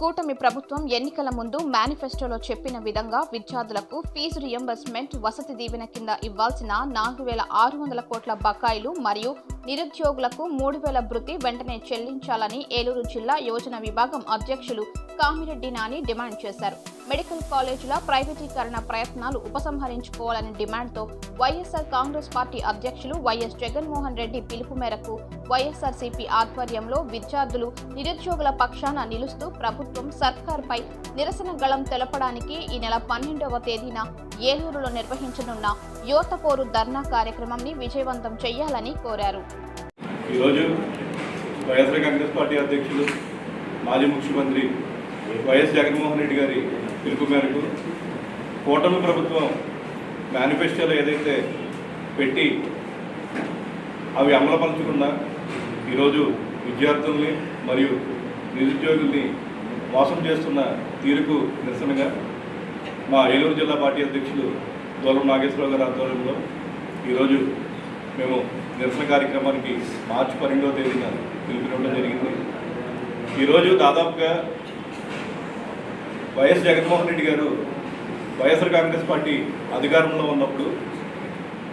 కూటమి ప్రభుత్వం ఎన్నికల ముందు మేనిఫెస్టోలో చెప్పిన విధంగా విద్యార్థులకు ఫీజు రియంబర్స్మెంట్ వసతి దీవెన కింద ఇవ్వాల్సిన నాలుగు వేల ఆరు వందల కోట్ల బకాయిలు మరియు నిరుద్యోగులకు మూడు వేల భృతి వెంటనే చెల్లించాలని ఏలూరు జిల్లా యోజన విభాగం అధ్యక్షులు కామిరెడ్డి నాని డిమాండ్ చేశారు. మెడికల్ కాలేజీల ప్రైవేటీకరణ ప్రయత్నాలు ఉపసంహరించుకోవాలని డిమాండ్తో వైఎస్ఆర్ కాంగ్రెస్ పార్టీ అధ్యక్షులు వైఎస్ జగన్మోహన్ రెడ్డి పిలుపు మేరకు వైఎస్ఆర్సీపీ ఆధ్వర్యంలో విద్యార్థులు నిరుద్యోగుల పక్షాన నిలుస్తూ ప్రభుత్వం సర్కార్పై నిరసన గళం తెలపడానికి ఈ నెల పన్నెండవ తేదీన ఏలూరులో నిర్వహించనున్న యువత పోరు ధర్నా కార్యక్రమంని విజయవంతం చేయాలని కోరారు. ఈరోజు వైఎస్ఆర్ కాంగ్రెస్ పార్టీ అధ్యక్షులు మాజీ ముఖ్యమంత్రి వైఎస్ జగన్మోహన్ రెడ్డి గారి పిలుపు మేరకు కూటమి ప్రభుత్వం మేనిఫెస్టోలో ఏదైతే పెట్టి అవి అమలుపరచకుండా ఈరోజు విద్యార్థుల్ని మరియు నిరుద్యోగుల్ని మోసం చేస్తున్న తీరుకు నిరసనగా మా ఏలూరు జిల్లా పార్టీ అధ్యక్షులు దూరం నాగేశ్వరరావు గారి ఆధ్వర్యంలో ఈరోజు మేము నిరసన కార్యక్రమానికి మార్చి పన్నెండవ తేదీన పిలుపునివ్వడం జరిగింది. ఈరోజు దాదాపుగా వైఎస్ జగన్మోహన్ రెడ్డి గారు వైఎస్ఆర్ కాంగ్రెస్ పార్టీ అధికారంలో ఉన్నప్పుడు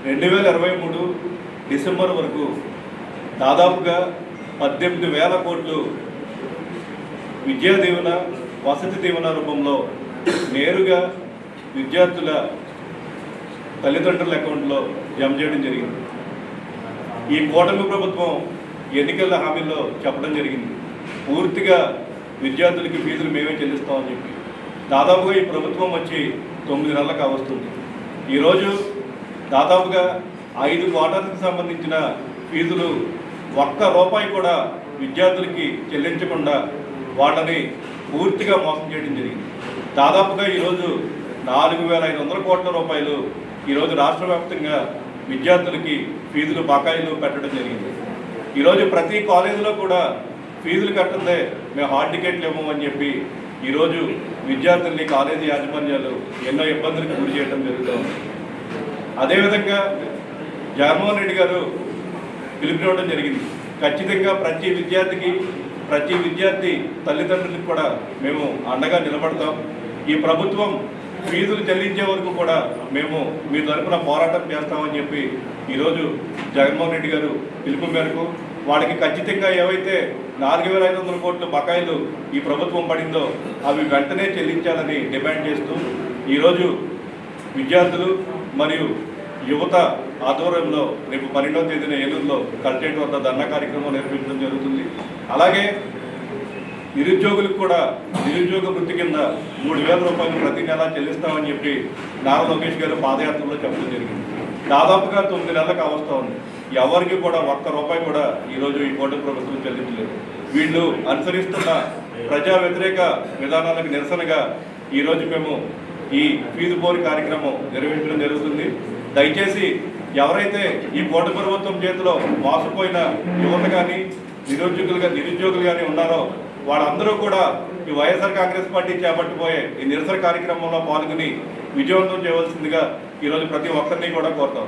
రెండు వేల ఇరవై మూడు డిసెంబర్ వరకు దాదాపుగా పద్దెనిమిది వేల కోట్లు విద్యా దీవెన వసతి దీవెన రూపంలో నేరుగా విద్యార్థుల తల్లిదండ్రుల అకౌంట్లో జమ చేయడం జరిగింది. ఈ కూటమి ప్రభుత్వం ఎన్నికల హామీల్లో చెప్పడం జరిగింది. పూర్తిగా విద్యార్థులకి ఫీజులు మేమే చెల్లిస్తామని చెప్పి. దాదాపుగా ఈ ప్రభుత్వం వచ్చి తొమ్మిది నెలలకు వస్తుంది ఈరోజు దాదాపుగా ఐదు క్వార్టర్లకు సంబంధించిన ఫీజులు ఒక్క రూపాయి కూడా విద్యార్థులకి చెల్లించకుండా వాళ్ళని పూర్తిగా మోసం చేయడం జరిగింది. దాదాపుగా ఈరోజు నాలుగు వేల ఐదు వందల కోట్ల రూపాయలు ఈరోజు రాష్ట్ర వ్యాప్తంగా విద్యార్థులకి ఫీజులు బకాయిలు పెట్టడం జరిగింది. ఈరోజు ప్రతి కాలేజీలో కూడా ఫీజులు కట్టుందే మేము హాల్ టికెట్లు ఇవ్వము అని చెప్పి ఈరోజు విద్యార్థుల్ని కాలేజీ యాజమాన్యాలు ఎన్నో ఇబ్బందులకు గురి చేయడం జరుగుతుంది. అదేవిధంగా జగన్మోహన్ రెడ్డి గారు పిలుపునివ్వడం జరిగింది. ఖచ్చితంగా ప్రతి విద్యార్థికి ప్రతి విద్యార్థి తల్లిదండ్రులకు కూడా మేము అండగా నిలబడతాం. ఈ ప్రభుత్వం ఫీజులు చెల్లించే వరకు కూడా మేము మీ తరఫున పోరాటం చేస్తామని చెప్పి ఈరోజు జగన్మోహన్ రెడ్డి గారు పిలుపు మేరకు వాళ్ళకి ఖచ్చితంగా ఏవైతే నాలుగు వేల ఐదు వందల కోట్ల బకాయిలు ఈ ప్రభుత్వం పడిందో అవి వెంటనే చెల్లించాలని డిమాండ్ చేస్తూ ఈరోజు విద్యార్థులు మరియు యువత ఆధ్వర్యంలో రేపు పన్నెండవ తేదీన ఏలూరులో కలెక్టరేట్ వద్ద ధర్నా కార్యక్రమం నిర్వహించడం జరుగుతుంది. అలాగే నిరుద్యోగులకు కూడా నిరుద్యోగ వృత్తి కింద మూడు వేల రూపాయలు ప్రతి నెల చెల్లిస్తామని చెప్పి నారా లోకేష్ గారు పాదయాత్రలో చెప్పడం జరిగింది. దాదాపుగా తొమ్మిది నెలలకు అవస్థ ఉంది. ఎవరికి కూడా ఒక్క రూపాయి కూడా ఈరోజు ఈ కూటమి ప్రభుత్వం చెల్లించలేదు. వీళ్ళు అనుసరిస్తున్న ప్రజా వ్యతిరేక విధానాలకు నిరసనగా ఈరోజు మేము ఈ ఫీజు బోర్ కార్యక్రమం నిర్వహించడం జరుగుతుంది. దయచేసి ఎవరైతే ఈ కూటమి ప్రభుత్వం చేతిలో మోసపోయిన యువత కానీ నిరుద్యోగులుగా నిరుద్యోగులు కానీ ఉన్నారో వాళ్ళందరూ కూడా ఈ వైఎస్ఆర్ కాంగ్రెస్ పార్టీ చేపట్టిపోయే ఈ నిరసన కార్యక్రమంలో పాల్గొని విజయవంతం చేయవలసిందిగా ఈరోజు ప్రతి ఒక్కరిని కూడా కోరుతాం.